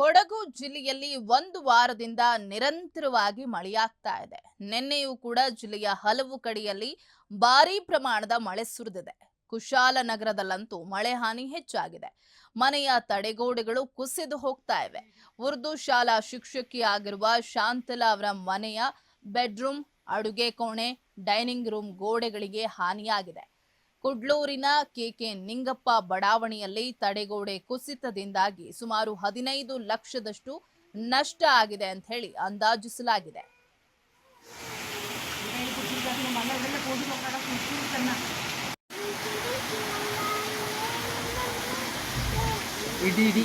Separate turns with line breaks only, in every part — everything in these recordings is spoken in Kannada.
ಕೊಡಗು ಜಿಲ್ಲೆಯಲ್ಲಿ ಒಂದು ವಾರದಿಂದ ನಿರಂತರವಾಗಿ ಮಳೆಯಾಗ್ತಾ ಇದೆ. ನಿನ್ನೆಯೂ ಕೂಡ ಜಿಲ್ಲೆಯ ಹಲವು ಕಡೆಯಲ್ಲಿ ಭಾರೀ ಪ್ರಮಾಣದ ಮಳೆ ಸುರಿದಿದೆ. ಕುಶಾಲನಗರದಲ್ಲಂತೂ ಮಳೆ ಹಾನಿ ಹೆಚ್ಚಾಗಿದೆ. ಮನೆಯ ತಡೆಗೋಡೆಗಳು ಕುಸಿದು ಹೋಗ್ತಾ ಇವೆ. ಉರ್ದು ಶಾಲಾ ಶಿಕ್ಷಕಿಯಾಗಿರುವ ಶಾಂತಲಾ ಅವರ ಮನೆಯ ಬೆಡ್ರೂಮ್, ಅಡುಗೆ ಕೋಣೆ, ಡೈನಿಂಗ್ ರೂಮ್ ಗೋಡೆಗಳಿಗೆ ಹಾನಿಯಾಗಿದೆ. ಕುಡ್ಲೂರಿನ ಕೆಕೆ ನಿಂಗಪ್ಪ ಬಡಾವಣೆಯಲ್ಲಿ ತಡೆಗೋಡೆ ಕುಸಿತದಿಂದಾಗಿ ಸುಮಾರು ಹದಿನೈದು ಲಕ್ಷದಷ್ಟು ನಷ್ಟ ಆಗಿದೆ ಅಂತ ಹೇಳಿ ಅಂದಾಜಿಸಲಾಗಿದೆ.
ಇಡಿ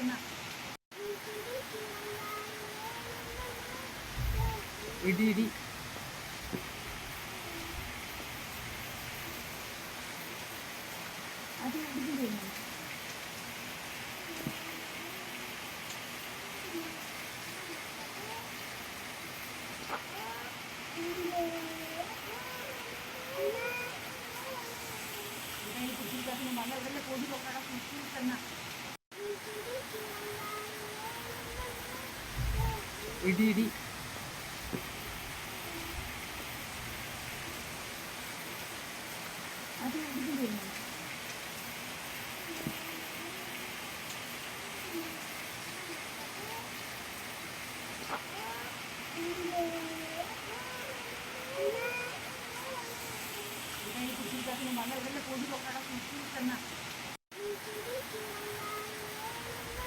ಇಡಿ ಇಡಿ ಇಡಿ ಇಡಿ
ini
kucing kita ini mana? Ini kucing kita kita kucing kita nak.